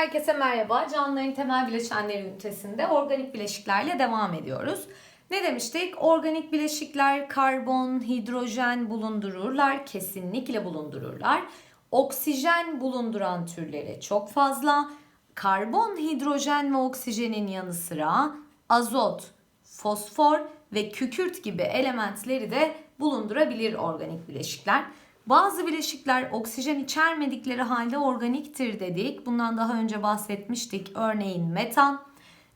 Herkese merhaba. Canlıların temel bileşenleri ünitesinde organik bileşiklerle devam ediyoruz. Ne demiştik? Organik bileşikler karbon, hidrojen bulundururlar, kesinlikle bulundururlar. Oksijen bulunduran türleri çok fazla. Karbon, hidrojen ve oksijenin yanı sıra azot, fosfor ve kükürt gibi elementleri de bulundurabilir organik bileşikler. Bazı bileşikler oksijen içermedikleri halde organiktir dedik. Bundan daha önce bahsetmiştik. Örneğin metan,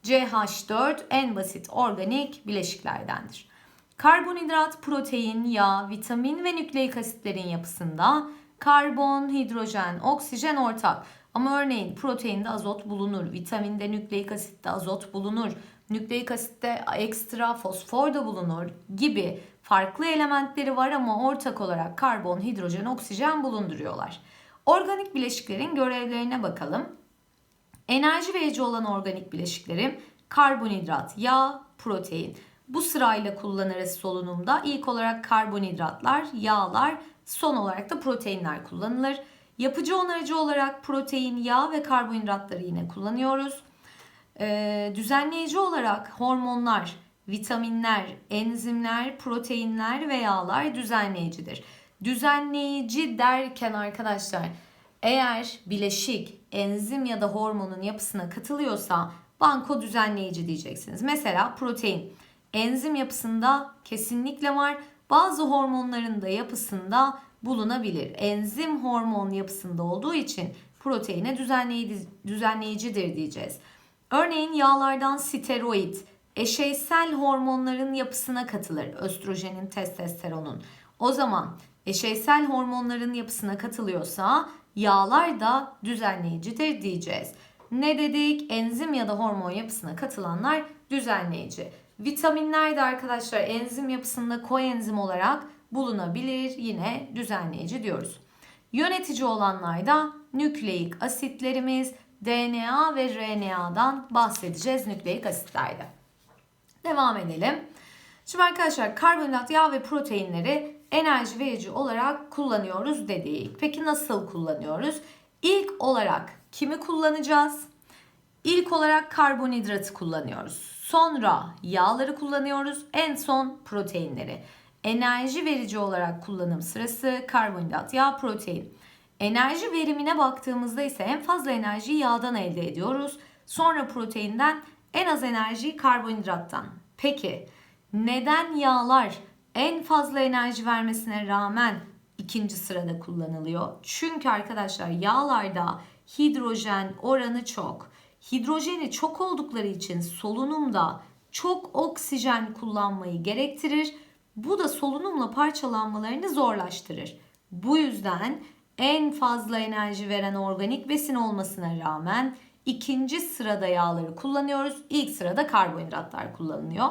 CH4 en basit organik bileşiklerdendir. Karbonhidrat, protein, yağ, vitamin ve nükleik asitlerin yapısında karbon, hidrojen, oksijen ortak. Ama örneğin proteinde azot bulunur, vitaminde nükleik asitte azot bulunur, nükleik asitte ekstra fosfor da bulunur gibi farklı elementleri var ama ortak olarak karbon, hidrojen, oksijen bulunduruyorlar. Organik bileşiklerin görevlerine bakalım. Enerji verici olan organik bileşiklerim karbonhidrat, yağ, protein. Bu sırayla kullanırız solunumda. İlk olarak karbonhidratlar, yağlar, son olarak da proteinler kullanılır. Yapıcı onarıcı olarak protein, yağ ve karbonhidratları yine kullanıyoruz. Ee, düzenleyici olarak hormonlar, vitaminler, enzimler, proteinler ve yağlar düzenleyicidir. Düzenleyici derken arkadaşlar eğer bileşik, enzim ya da hormonun yapısına katılıyorsa banko düzenleyici diyeceksiniz. Mesela protein enzim yapısında kesinlikle var. Bazı hormonların da yapısında bulunabilir. Enzim hormon yapısında olduğu için proteine düzenleyici, düzenleyicidir diyeceğiz. Örneğin yağlardan steroid, eşeysel hormonların yapısına katılır. Östrojenin, testosteronun. O zaman eşeysel hormonların yapısına katılıyorsa yağlar da düzenleyicidir diyeceğiz. Ne dedik? Enzim ya da hormon yapısına katılanlar düzenleyici. Vitaminler de arkadaşlar enzim yapısında koenzim olarak bulunabilir. Yine düzenleyici diyoruz. Yönetici olanlar da nükleik asitlerimiz, DNA ve RNA'dan bahsedeceğiz nükleik asitlerde. Devam edelim. Şimdi arkadaşlar karbonhidrat, yağ ve proteinleri enerji verici olarak kullanıyoruz dedik. Peki nasıl kullanıyoruz? İlk olarak kimi kullanacağız? İlk olarak karbonhidratı kullanıyoruz. Sonra yağları kullanıyoruz. En son proteinleri. Enerji verici olarak kullanım sırası karbonhidrat, yağ, protein. Enerji verimine baktığımızda ise en fazla enerjiyi yağdan elde ediyoruz. Sonra proteinden en az enerjiyi karbonhidrattan. Peki neden yağlar en fazla enerji vermesine rağmen ikinci sırada kullanılıyor? Çünkü arkadaşlar yağlarda hidrojen oranı çok. Hidrojeni çok oldukları için solunumda çok oksijen kullanmayı gerektirir. Bu da solunumla parçalanmalarını zorlaştırır. Bu yüzden en fazla enerji veren organik besin olmasına rağmen ikinci sırada yağları kullanıyoruz. İlk sırada karbonhidratlar kullanılıyor.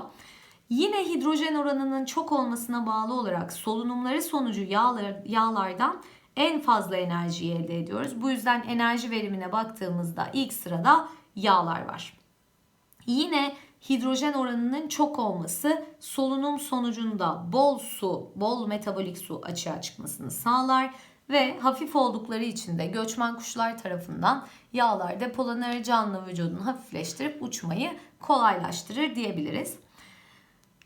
Yine hidrojen oranının çok olmasına bağlı olarak solunumları sonucu yağlar, yağlardan en fazla enerjiyi elde ediyoruz. Bu yüzden enerji verimine baktığımızda ilk sırada yağlar var. Yine hidrojen oranının çok olması solunum sonucunda bol su, bol metabolik su açığa çıkmasını sağlar ve hafif oldukları için de göçmen kuşlar tarafından yağlar depolanır, canlı vücudunu hafifleştirip uçmayı kolaylaştırır diyebiliriz.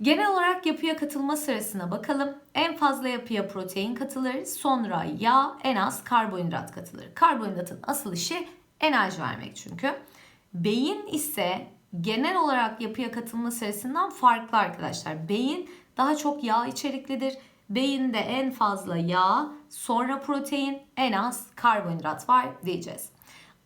Genel olarak yapıya katılma sırasına bakalım. En fazla yapıya protein katılır, sonra yağ, en az karbonhidrat katılır. Karbonhidratın asıl işi enerji vermek çünkü. Beyin ise genel olarak yapıya katılma sırasından farklı arkadaşlar. Beyin daha çok yağ içeriklidir. Beyinde en fazla yağ, sonra protein, en az karbonhidrat var diyeceğiz.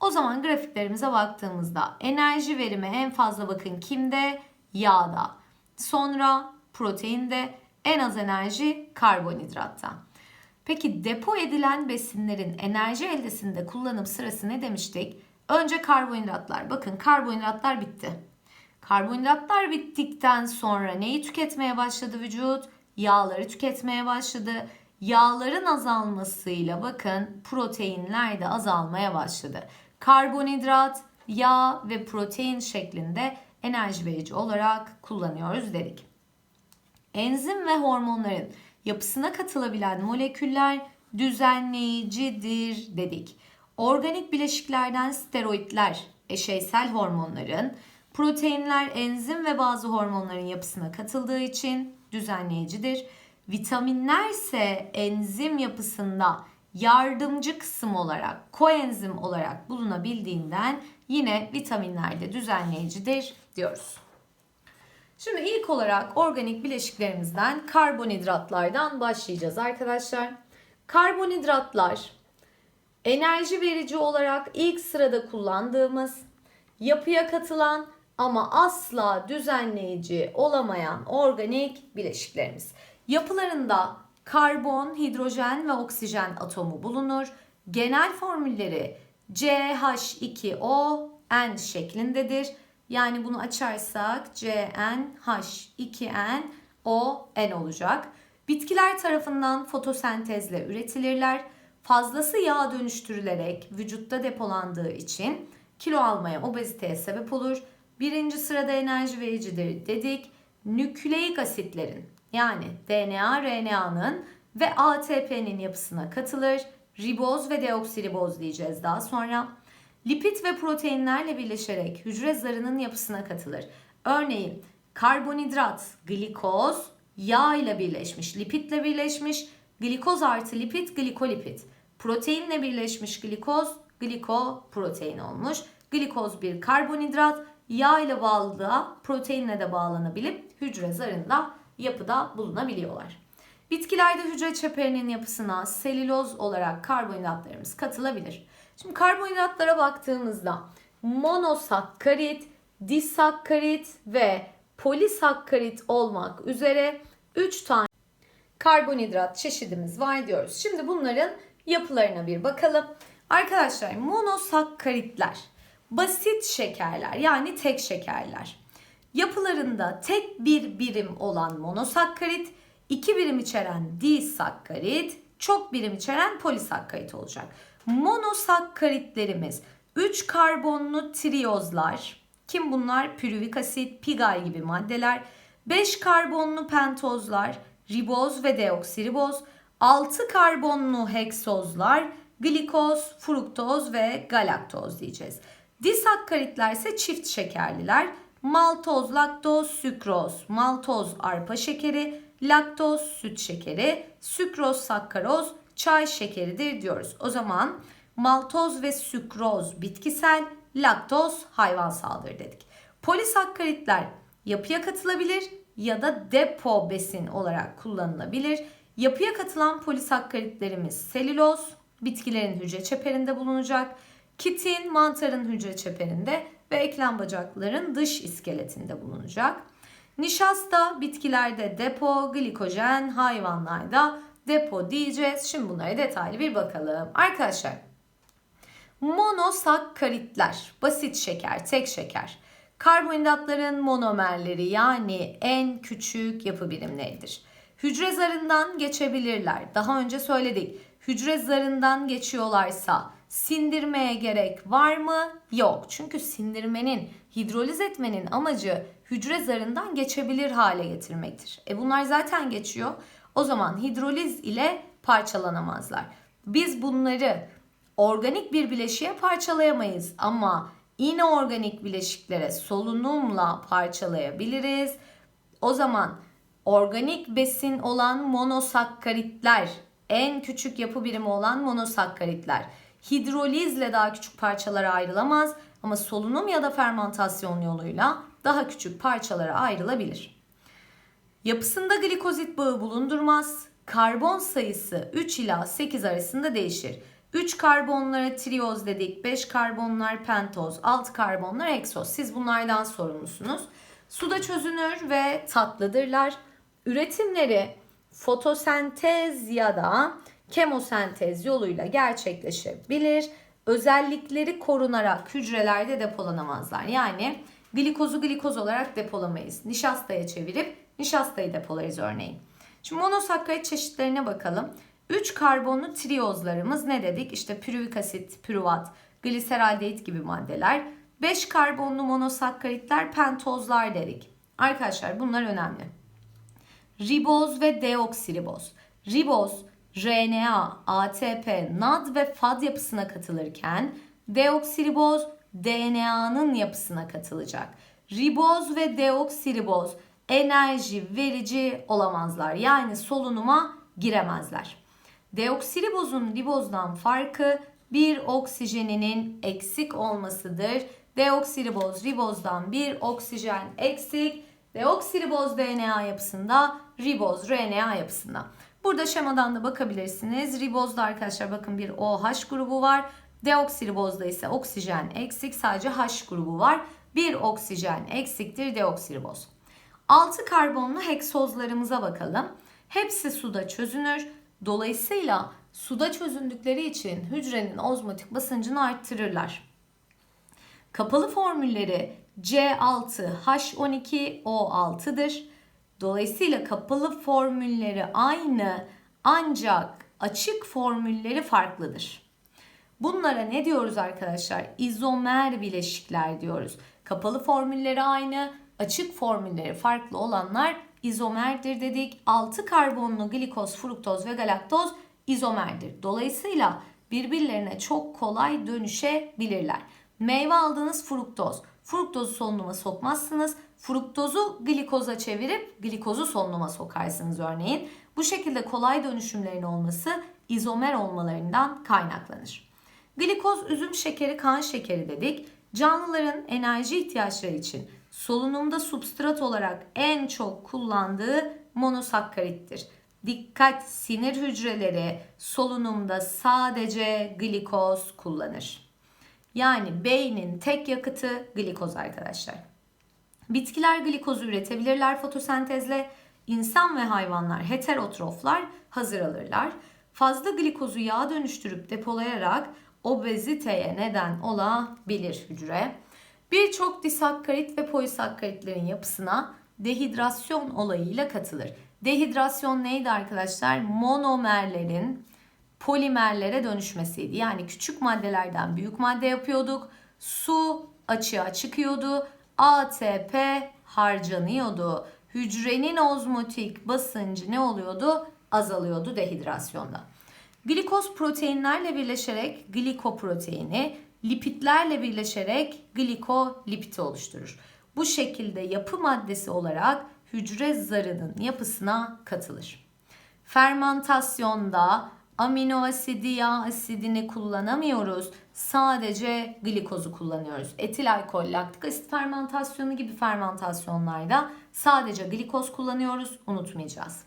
O zaman grafiklerimize baktığımızda enerji verimi en fazla bakın kimde? Yağda. Sonra proteinde, en az enerji karbonhidratta. Peki depo edilen besinlerin enerji eldesinde kullanım sırası ne demiştik? Önce karbonhidratlar. Bakın karbonhidratlar bitti. Karbonhidratlar bittikten sonra neyi tüketmeye başladı vücut? Yağları tüketmeye başladı. Yağların azalmasıyla bakın proteinler de azalmaya başladı. Karbonhidrat, yağ ve protein şeklinde enerji verici olarak kullanıyoruz dedik. Enzim ve hormonların yapısına katılabilen moleküller düzenleyicidir dedik. organik bileşiklerden steroidler, eşeysel hormonların, proteinler, enzim ve bazı hormonların yapısına katıldığı için düzenleyicidir. Vitaminler ise enzim yapısında yardımcı kısım olarak, koenzim olarak bulunabildiğinden yine vitaminler de düzenleyicidir diyoruz. Şimdi ilk olarak organik bileşiklerimizden karbonhidratlardan başlayacağız arkadaşlar. Karbonhidratlar enerji verici olarak ilk sırada kullandığımız yapıya katılan ama asla düzenleyici olamayan organik bileşiklerimiz. Yapılarında karbon, hidrojen ve oksijen atomu bulunur. Genel formülleri CH2O N şeklindedir. Yani bunu açarsak CnH2nON olacak. Bitkiler tarafından fotosentezle üretilirler. Fazlası yağ dönüştürülerek vücutta depolandığı için kilo almaya, obeziteye sebep olur. Birinci sırada enerji vericidir dedik. Nükleik asitlerin yani DNA, RNA'nın ve ATP'nin yapısına katılır. Riboz ve deoksiriboz diyeceğiz daha sonra. Lipid ve proteinlerle birleşerek hücre zarının yapısına katılır. Örneğin karbonhidrat, glikoz, yağ ile birleşmiş, lipidle birleşmiş, glikoz artı lipid, glikolipid. Proteinle birleşmiş glikoz, glikoprotein olmuş. Glikoz bir karbonhidrat, yağ ile bağlı proteinle de bağlanabilip hücre zarında yapıda bulunabiliyorlar. Bitkilerde hücre çeperinin yapısına selüloz olarak karbonhidratlarımız katılabilir. Şimdi karbonhidratlara baktığımızda monosakkarit, disakkarit ve polisakkarit olmak üzere 3 tane karbonhidrat çeşidimiz var diyoruz. Şimdi bunların yapılarına bir bakalım. Arkadaşlar monosakkaritler basit şekerler yani tek şekerler. Yapılarında tek bir birim olan monosakkarit, iki birim içeren disakkarit, çok birim içeren polisakkarit olacak. Monosakkaritlerimiz 3 karbonlu triyozlar. Kim bunlar? Pürüvik asit, pigay gibi maddeler. 5 karbonlu pentozlar, riboz ve deoksiriboz. 6 karbonlu heksozlar, glikoz, fruktoz ve galaktoz diyeceğiz. Disakkaritler ise çift şekerliler. Maltoz, laktoz, sükroz, maltoz arpa şekeri, laktoz süt şekeri, sükroz sakkaroz çay şekeridir diyoruz. O zaman maltoz ve sükroz bitkisel, laktoz hayvansaldır dedik. Polisakkaritler yapıya katılabilir ya da depo besin olarak kullanılabilir. Yapıya katılan polisakkaritlerimiz selüloz, bitkilerin hücre çeperinde bulunacak. Kitin mantarın hücre çeperinde ve eklem bacakların dış iskeletinde bulunacak. Nişasta bitkilerde depo, glikojen hayvanlarda depo diyeceğiz. Şimdi bunlara detaylı bir bakalım. Arkadaşlar monosakkaritler basit şeker, tek şeker. Karbonhidratların monomerleri yani en küçük yapı birimleridir. Hücre zarından geçebilirler. Daha önce söyledik. Hücre zarından geçiyorlarsa sindirmeye gerek var mı? Yok. Çünkü sindirmenin, hidroliz etmenin amacı hücre zarından geçebilir hale getirmektir. E bunlar zaten geçiyor. O zaman hidroliz ile parçalanamazlar. Biz bunları organik bir bileşiğe parçalayamayız ama inorganik bileşiklere solunumla parçalayabiliriz. O zaman organik besin olan monosakkaritler, en küçük yapı birimi olan monosakkaritler hidrolizle daha küçük parçalara ayrılamaz ama solunum ya da fermentasyon yoluyla daha küçük parçalara ayrılabilir. Yapısında glikozit bağı bulundurmaz. Karbon sayısı 3 ila 8 arasında değişir. 3 karbonlara trioz dedik, 5 karbonlar pentoz, 6 karbonlar eksoz. Siz bunlardan sorumlusunuz. Suda çözünür ve tatlıdırlar. Üretimleri fotosentez ya da kemosentez yoluyla gerçekleşebilir. Özellikleri korunarak hücrelerde depolanamazlar. Yani glikozu glikoz olarak depolamayız. Nişastaya çevirip nişastayı depolarız örneğin. Şimdi monosakkarit çeşitlerine bakalım. 3 karbonlu triyozlarımız ne dedik? İşte pürüvik asit, pürüvat, gliseraldehit gibi maddeler. 5 karbonlu monosakkaritler pentozlar dedik. Arkadaşlar bunlar önemli. Riboz ve deoksiriboz. Riboz RNA, ATP, NAD ve FAD yapısına katılırken deoksiriboz DNA'nın yapısına katılacak. Riboz ve deoksiriboz enerji verici olamazlar. Yani solunuma giremezler. Deoksiribozun ribozdan farkı bir oksijeninin eksik olmasıdır. Deoksiriboz ribozdan bir oksijen eksik. Deoksiriboz DNA yapısında, riboz RNA yapısında. Burada şemadan da bakabilirsiniz. Ribozda arkadaşlar bakın bir OH grubu var. Deoksiribozda ise oksijen eksik sadece H grubu var. Bir oksijen eksiktir deoksiriboz. 6 karbonlu heksozlarımıza bakalım. Hepsi suda çözünür. Dolayısıyla suda çözündükleri için hücrenin ozmotik basıncını arttırırlar. Kapalı formülleri C6H12O6'dır. Dolayısıyla kapalı formülleri aynı ancak açık formülleri farklıdır. Bunlara ne diyoruz arkadaşlar? İzomer bileşikler diyoruz. Kapalı formülleri aynı, açık formülleri farklı olanlar izomerdir dedik. 6 karbonlu glikoz, fruktoz ve galaktoz izomerdir. Dolayısıyla birbirlerine çok kolay dönüşebilirler. Meyve aldığınız fruktoz. Fruktozu solunuma sokmazsınız. Fruktozu glikoza çevirip glikozu solunuma sokarsınız örneğin. Bu şekilde kolay dönüşümlerin olması izomer olmalarından kaynaklanır. Glikoz üzüm şekeri, kan şekeri dedik. Canlıların enerji ihtiyaçları için solunumda substrat olarak en çok kullandığı monosakkarittir. Dikkat sinir hücreleri solunumda sadece glikoz kullanır. Yani beynin tek yakıtı glikoz arkadaşlar. Bitkiler glikozu üretebilirler fotosentezle. İnsan ve hayvanlar heterotroflar hazır alırlar. Fazla glikozu yağ dönüştürüp depolayarak obeziteye neden olabilir hücre. Birçok disakkarit ve polisakkaritlerin yapısına dehidrasyon olayıyla katılır. Dehidrasyon neydi arkadaşlar? Monomerlerin polimerlere dönüşmesiydi. Yani küçük maddelerden büyük madde yapıyorduk. Su açığa çıkıyordu. ATP harcanıyordu. Hücrenin ozmotik basıncı ne oluyordu? Azalıyordu dehidrasyonda. Glikoz proteinlerle birleşerek glikoproteini, lipitlerle birleşerek glikolipiti oluşturur. Bu şekilde yapı maddesi olarak hücre zarının yapısına katılır. Fermentasyonda amino asidi, yağ asidini kullanamıyoruz. Sadece glikozu kullanıyoruz. Etil alkol, laktik asit fermentasyonu gibi fermentasyonlarda sadece glikoz kullanıyoruz. Unutmayacağız.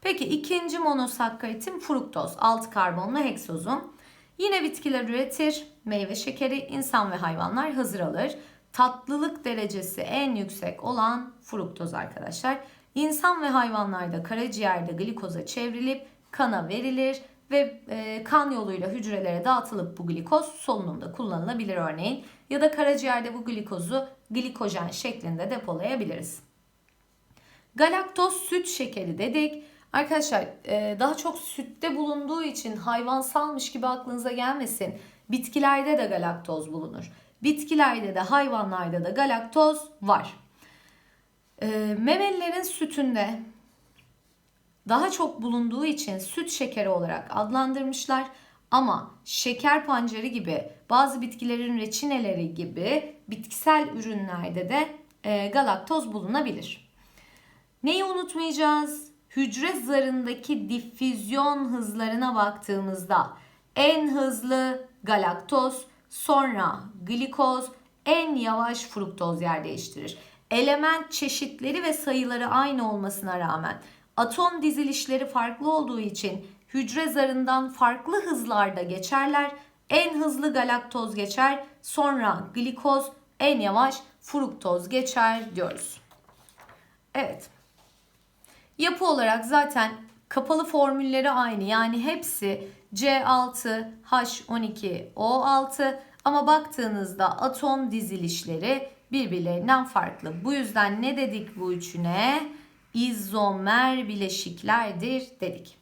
Peki ikinci monosakkaritim fruktoz. 6 karbonlu heksozum. Yine bitkiler üretir. Meyve şekeri insan ve hayvanlar hazır alır. Tatlılık derecesi en yüksek olan fruktoz arkadaşlar. İnsan ve hayvanlarda karaciğerde glikoza çevrilip kana verilir ve e, kan yoluyla hücrelere dağıtılıp bu glikoz solunumda kullanılabilir örneğin. Ya da karaciğerde bu glikozu glikojen şeklinde depolayabiliriz. Galaktoz süt şekeri dedik. Arkadaşlar e, daha çok sütte bulunduğu için hayvansalmış gibi aklınıza gelmesin. Bitkilerde de galaktoz bulunur. Bitkilerde de hayvanlarda da galaktoz var. E, memelilerin sütünde daha çok bulunduğu için süt şekeri olarak adlandırmışlar. Ama şeker pancarı gibi bazı bitkilerin reçineleri gibi bitkisel ürünlerde de e, galaktoz bulunabilir. Neyi unutmayacağız? Hücre zarındaki difüzyon hızlarına baktığımızda en hızlı galaktoz, sonra glikoz, en yavaş fruktoz yer değiştirir. Element çeşitleri ve sayıları aynı olmasına rağmen atom dizilişleri farklı olduğu için hücre zarından farklı hızlarda geçerler. En hızlı galaktoz geçer, sonra glikoz, en yavaş fruktoz geçer diyoruz. Evet. Yapı olarak zaten kapalı formülleri aynı. Yani hepsi C6H12O6 ama baktığınızda atom dizilişleri birbirlerinden farklı. Bu yüzden ne dedik bu üçüne? İzomer bileşiklerdir dedik.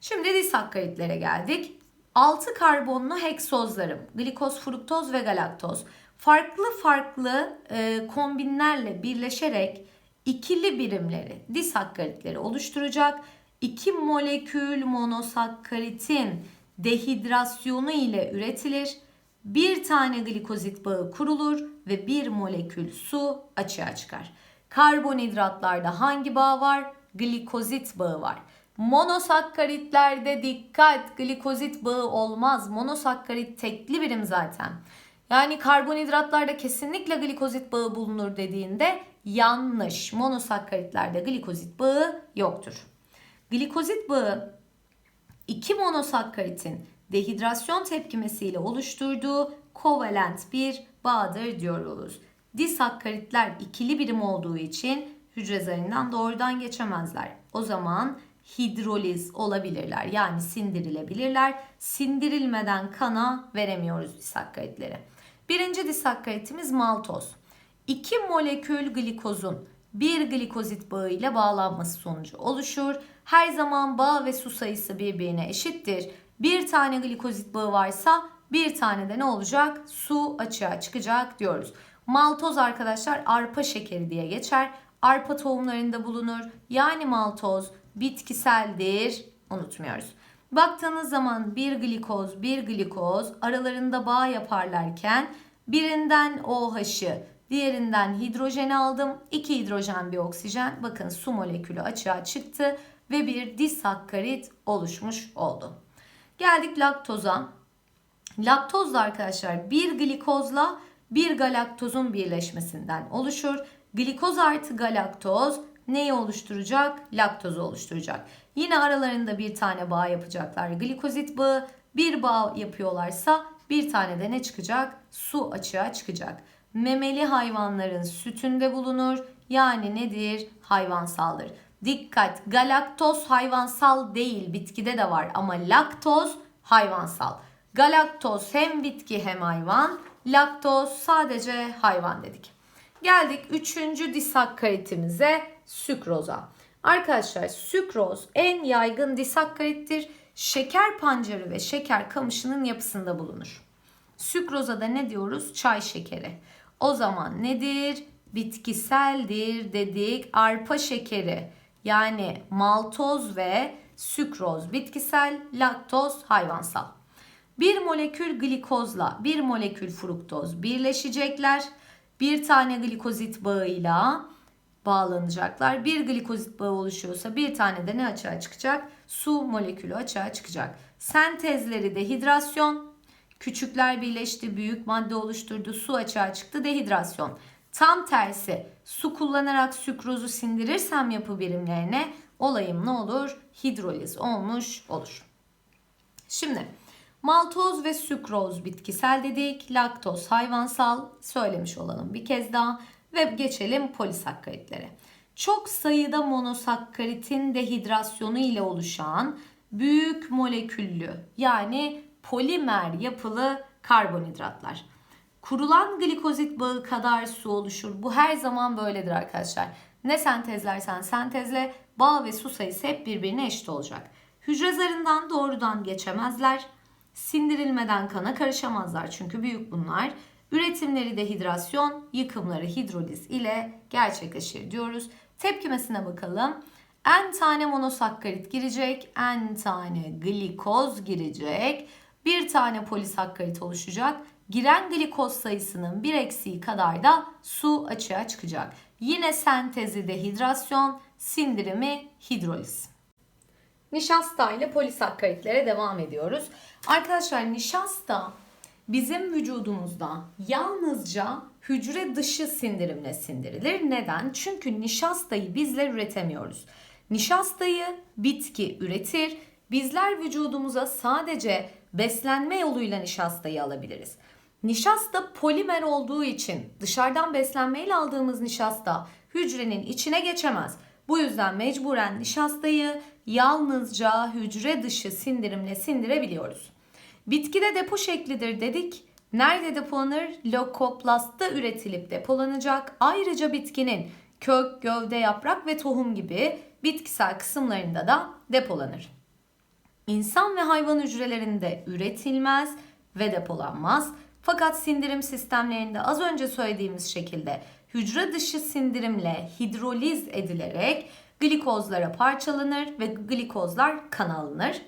Şimdi disakkaritlere geldik. 6 karbonlu heksozlarım, glikoz, fruktoz ve galaktoz farklı farklı e, kombinlerle birleşerek ikili birimleri, disakkaritleri oluşturacak. 2 molekül monosakkaritin dehidrasyonu ile üretilir. Bir tane glikozit bağı kurulur ve bir molekül su açığa çıkar. Karbonhidratlarda hangi bağ var? Glikozit bağı var. Monosakkaritlerde dikkat glikozit bağı olmaz. Monosakkarit tekli birim zaten. Yani karbonhidratlarda kesinlikle glikozit bağı bulunur dediğinde yanlış. Monosakkaritlerde glikozit bağı yoktur. Glikozit bağı iki monosakkaritin dehidrasyon tepkimesiyle oluşturduğu kovalent bir bağdır diyoruz. Disakkaritler ikili birim olduğu için hücre zarından doğrudan geçemezler. O zaman hidroliz olabilirler. Yani sindirilebilirler. Sindirilmeden kana veremiyoruz disakkaritleri. Birinci disakkaritimiz maltoz. İki molekül glikozun bir glikozit bağı ile bağlanması sonucu oluşur. Her zaman bağ ve su sayısı birbirine eşittir. Bir tane glikozit bağı varsa bir tane de ne olacak? Su açığa çıkacak diyoruz. Maltoz arkadaşlar arpa şekeri diye geçer. Arpa tohumlarında bulunur. Yani maltoz bitkiseldir. Unutmuyoruz. Baktığınız zaman bir glikoz, bir glikoz aralarında bağ yaparlarken birinden OH'ı, diğerinden hidrojeni aldım. İki hidrojen bir oksijen. Bakın su molekülü açığa çıktı ve bir disakkarit oluşmuş oldu. Geldik laktoza. Laktoz da arkadaşlar bir glikozla bir galaktozun birleşmesinden oluşur. Glikoz artı galaktoz neyi oluşturacak? Laktozu oluşturacak. Yine aralarında bir tane bağ yapacaklar. Glikozit bağı bir bağ yapıyorlarsa bir tane de ne çıkacak? Su açığa çıkacak. Memeli hayvanların sütünde bulunur. Yani nedir? Hayvansaldır. Dikkat! Galaktoz hayvansal değil, bitkide de var ama laktoz hayvansal. Galaktoz hem bitki hem hayvan, laktoz sadece hayvan dedik. Geldik üçüncü disakkaritimize sükroza. Arkadaşlar sükroz en yaygın disakkarittir. Şeker pancarı ve şeker kamışının yapısında bulunur. Sükroza da ne diyoruz? Çay şekeri. O zaman nedir? Bitkiseldir dedik. Arpa şekeri yani maltoz ve sükroz bitkisel, laktoz hayvansal. Bir molekül glikozla bir molekül fruktoz birleşecekler. Bir tane glikozit bağıyla bağlanacaklar. Bir glikozit bağı oluşuyorsa bir tane de ne açığa çıkacak? Su molekülü açığa çıkacak. Sentezleri dehidrasyon. Küçükler birleşti, büyük madde oluşturdu, su açığa çıktı, dehidrasyon. Tam tersi su kullanarak sükrozu sindirirsem yapı birimlerine olayım ne olur? Hidroliz olmuş olur. Şimdi maltoz ve sükroz bitkisel dedik. Laktoz hayvansal söylemiş olalım bir kez daha. Ve geçelim polisakkaritlere. Çok sayıda monosakkaritin dehidrasyonu ile oluşan büyük moleküllü yani polimer yapılı karbonhidratlar. Kurulan glikozit bağı kadar su oluşur. Bu her zaman böyledir arkadaşlar. Ne sentezlersen sentezle bağ ve su sayısı hep birbirine eşit olacak. Hücre zarından doğrudan geçemezler. Sindirilmeden kana karışamazlar çünkü büyük bunlar. Üretimleri dehidrasyon, yıkımları hidroliz ile gerçekleşir diyoruz. Tepkimesine bakalım. N tane monosakkarit girecek, N tane glikoz girecek, bir tane polisakkarit oluşacak. Giren glikoz sayısının bir eksiği kadar da su açığa çıkacak. Yine sentezi dehidrasyon, sindirimi hidroliz. Nişasta ile polisakkaritlere devam ediyoruz. Arkadaşlar nişasta bizim vücudumuzda yalnızca hücre dışı sindirimle sindirilir. Neden? Çünkü nişastayı bizler üretemiyoruz. Nişastayı bitki üretir. Bizler vücudumuza sadece beslenme yoluyla nişastayı alabiliriz. Nişasta polimer olduğu için dışarıdan beslenmeyle aldığımız nişasta hücrenin içine geçemez. Bu yüzden mecburen nişastayı yalnızca hücre dışı sindirimle sindirebiliyoruz. Bitkide depo şeklidir dedik. Nerede depolanır? Lokoplastta üretilip depolanacak. Ayrıca bitkinin kök, gövde, yaprak ve tohum gibi bitkisel kısımlarında da depolanır. İnsan ve hayvan hücrelerinde üretilmez ve depolanmaz. Fakat sindirim sistemlerinde az önce söylediğimiz şekilde hücre dışı sindirimle hidroliz edilerek glikozlara parçalanır ve glikozlar kana alınır.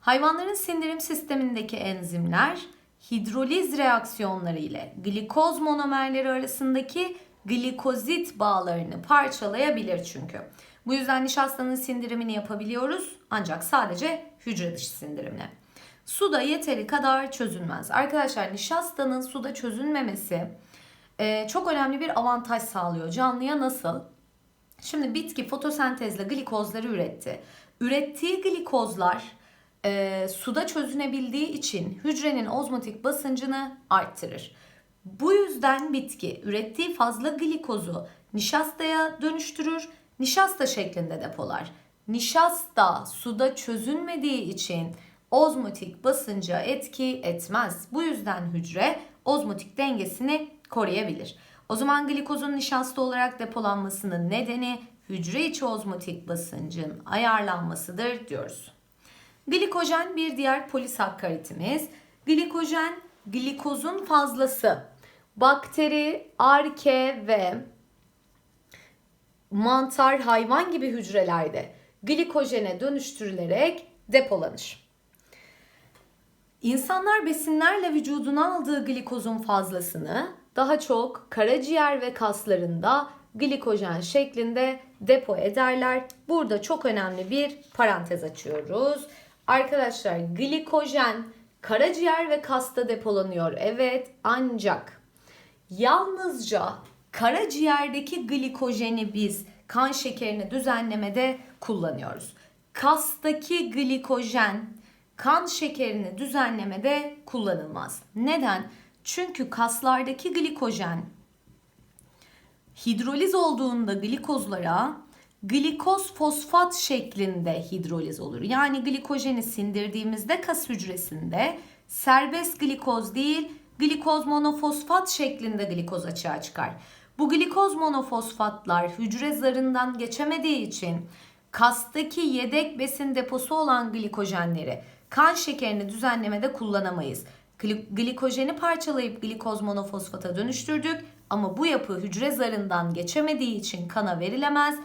Hayvanların sindirim sistemindeki enzimler hidroliz reaksiyonları ile glikoz monomerleri arasındaki glikozit bağlarını parçalayabilir çünkü. Bu yüzden nişastanın sindirimini yapabiliyoruz ancak sadece hücre dışı sindirimle. Suda yeteri kadar çözünmez. Arkadaşlar nişastanın suda çözünmemesi çok önemli bir avantaj sağlıyor. Canlıya nasıl? Şimdi bitki fotosentezle glikozları üretti. Ürettiği glikozlar e, suda çözünebildiği için hücrenin ozmotik basıncını arttırır. Bu yüzden bitki ürettiği fazla glikozu nişastaya dönüştürür, nişasta şeklinde depolar. Nişasta suda çözünmediği için ozmotik basınca etki etmez. Bu yüzden hücre ozmotik dengesini koruyabilir. O zaman glikozun nişasta olarak depolanmasının nedeni hücre içi ozmotik basıncın ayarlanmasıdır diyoruz. Glikojen bir diğer polisakkaritimiz. Glikojen glikozun fazlası. Bakteri, arke ve mantar, hayvan gibi hücrelerde glikojene dönüştürülerek depolanır. İnsanlar besinlerle vücuduna aldığı glikozun fazlasını daha çok karaciğer ve kaslarında glikojen şeklinde depo ederler. Burada çok önemli bir parantez açıyoruz. Arkadaşlar glikojen karaciğer ve kasta depolanıyor. Evet ancak yalnızca karaciğerdeki glikojeni biz kan şekerini düzenlemede kullanıyoruz. Kastaki glikojen kan şekerini düzenlemede kullanılmaz. Neden? Çünkü kaslardaki glikojen hidroliz olduğunda glikozlara glikoz fosfat şeklinde hidroliz olur. Yani glikojeni sindirdiğimizde kas hücresinde serbest glikoz değil glikoz monofosfat şeklinde glikoz açığa çıkar. Bu glikoz monofosfatlar hücre zarından geçemediği için kastaki yedek besin deposu olan glikojenleri kan şekerini düzenlemede kullanamayız. Glikojeni parçalayıp glikoz monofosfata dönüştürdük ama bu yapı hücre zarından geçemediği için kana verilemez.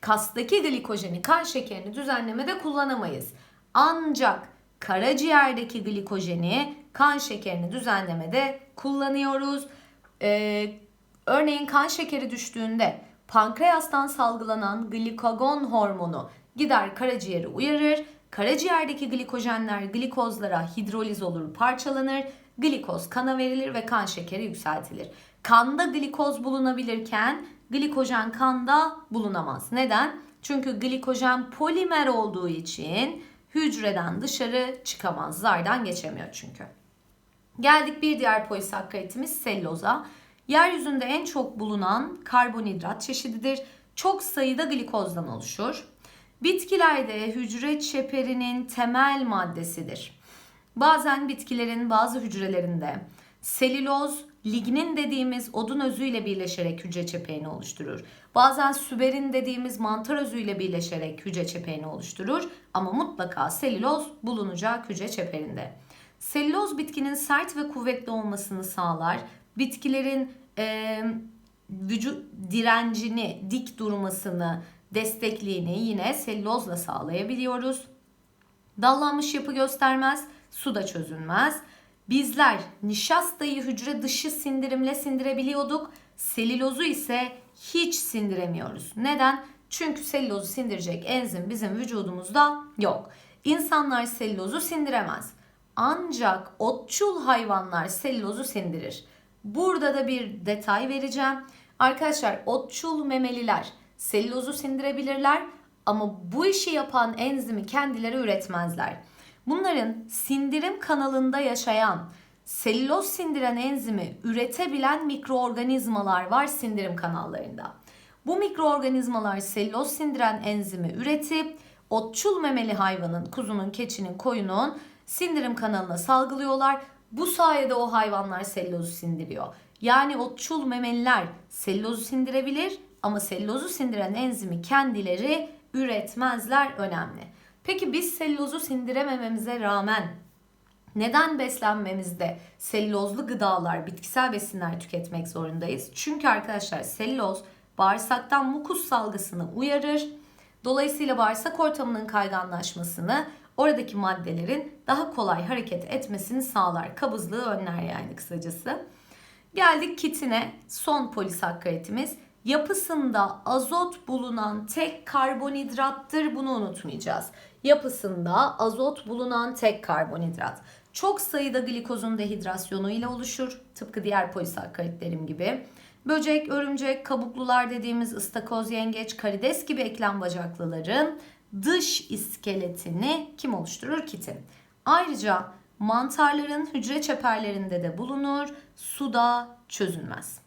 Kastaki glikojeni kan şekerini düzenlemede kullanamayız. Ancak karaciğerdeki glikojeni kan şekerini düzenlemede kullanıyoruz. Ee, örneğin kan şekeri düştüğünde pankreastan salgılanan glikagon hormonu gider karaciğeri uyarır Karaciğerdeki glikojenler glikozlara hidroliz olur, parçalanır. Glikoz kana verilir ve kan şekeri yükseltilir. Kanda glikoz bulunabilirken glikojen kanda bulunamaz. Neden? Çünkü glikojen polimer olduğu için hücreden dışarı çıkamaz. Zardan geçemiyor çünkü. Geldik bir diğer polisakkaritimiz selloza. Yeryüzünde en çok bulunan karbonhidrat çeşididir. Çok sayıda glikozdan oluşur. Bitkilerde hücre çeperinin temel maddesidir. Bazen bitkilerin bazı hücrelerinde selüloz, lignin dediğimiz odun özüyle birleşerek hücre çeperini oluşturur. Bazen süberin dediğimiz mantar özüyle birleşerek hücre çeperini oluşturur ama mutlaka selüloz bulunacak hücre çeperinde. Selüloz bitkinin sert ve kuvvetli olmasını sağlar. Bitkilerin e, vücut direncini, dik durmasını, destekliğini yine sellozla sağlayabiliyoruz. Dallanmış yapı göstermez, su da çözünmez. Bizler nişastayı hücre dışı sindirimle sindirebiliyorduk. Selülozu ise hiç sindiremiyoruz. Neden? Çünkü selülozu sindirecek enzim bizim vücudumuzda yok. İnsanlar selülozu sindiremez. Ancak otçul hayvanlar selülozu sindirir. Burada da bir detay vereceğim. Arkadaşlar otçul memeliler selülozu sindirebilirler ama bu işi yapan enzimi kendileri üretmezler. Bunların sindirim kanalında yaşayan selüloz sindiren enzimi üretebilen mikroorganizmalar var sindirim kanallarında. Bu mikroorganizmalar selüloz sindiren enzimi üretip otçul memeli hayvanın, kuzunun, keçinin, koyunun sindirim kanalına salgılıyorlar. Bu sayede o hayvanlar selülozu sindiriyor. Yani otçul memeliler selülozu sindirebilir ama selülozu sindiren enzimi kendileri üretmezler önemli. Peki biz selülozu sindiremememize rağmen neden beslenmemizde selülozlu gıdalar, bitkisel besinler tüketmek zorundayız? Çünkü arkadaşlar selüloz bağırsaktan mukus salgısını uyarır. Dolayısıyla bağırsak ortamının kayganlaşmasını, oradaki maddelerin daha kolay hareket etmesini sağlar. Kabızlığı önler yani kısacası. Geldik kitine. Son polisakkaritimiz. Yapısında azot bulunan tek karbonhidrattır. Bunu unutmayacağız. Yapısında azot bulunan tek karbonhidrat. Çok sayıda glikozun dehidrasyonu ile oluşur. Tıpkı diğer polisakkaritlerim gibi. Böcek, örümcek, kabuklular dediğimiz ıstakoz, yengeç, karides gibi eklem bacaklıların dış iskeletini kim oluşturur? Kitin. Ayrıca mantarların hücre çeperlerinde de bulunur, suda çözünmez.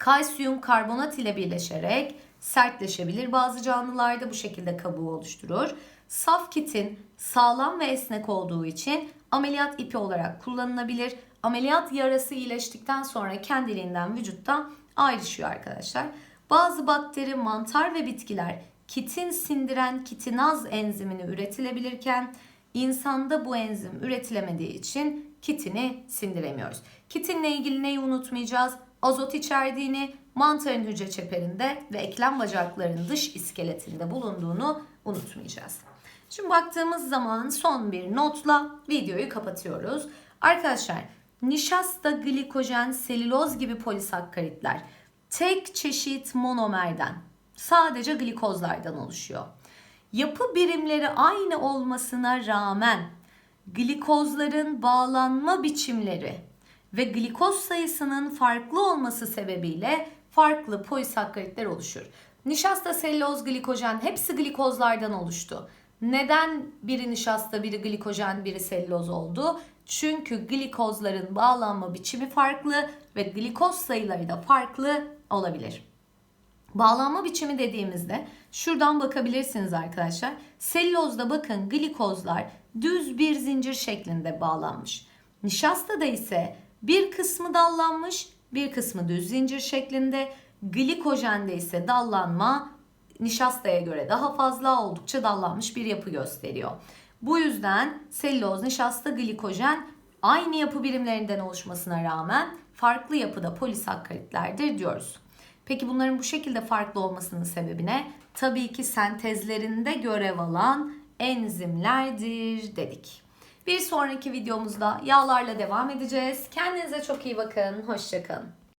Kalsiyum karbonat ile birleşerek sertleşebilir bazı canlılarda bu şekilde kabuğu oluşturur. Saf kitin sağlam ve esnek olduğu için ameliyat ipi olarak kullanılabilir. Ameliyat yarası iyileştikten sonra kendiliğinden vücutta ayrışıyor arkadaşlar. Bazı bakteri, mantar ve bitkiler kitin sindiren kitinaz enzimini üretilebilirken insanda bu enzim üretilemediği için kitini sindiremiyoruz. Kitinle ilgili neyi unutmayacağız? Azot içerdiğini, mantarın hücre çeperinde ve eklem bacaklarının dış iskeletinde bulunduğunu unutmayacağız. Şimdi baktığımız zaman son bir notla videoyu kapatıyoruz. Arkadaşlar nişasta, glikojen, selüloz gibi polisakkaritler tek çeşit monomerden sadece glikozlardan oluşuyor. Yapı birimleri aynı olmasına rağmen glikozların bağlanma biçimleri ve glikoz sayısının farklı olması sebebiyle farklı polisakkaritler oluşur. Nişasta, selüloz, glikojen hepsi glikozlardan oluştu. Neden biri nişasta, biri glikojen, biri selüloz oldu? Çünkü glikozların bağlanma biçimi farklı ve glikoz sayıları da farklı olabilir. Bağlanma biçimi dediğimizde şuradan bakabilirsiniz arkadaşlar. Selülozda bakın glikozlar düz bir zincir şeklinde bağlanmış. Nişastada ise bir kısmı dallanmış, bir kısmı düz zincir şeklinde. Glikojende ise dallanma nişastaya göre daha fazla oldukça dallanmış bir yapı gösteriyor. Bu yüzden selüloz, nişasta, glikojen aynı yapı birimlerinden oluşmasına rağmen farklı yapıda polisakkaritlerdir diyoruz. Peki bunların bu şekilde farklı olmasının sebebi ne? Tabii ki sentezlerinde görev alan enzimlerdir dedik. Bir sonraki videomuzda yağlarla devam edeceğiz. Kendinize çok iyi bakın. Hoşçakalın.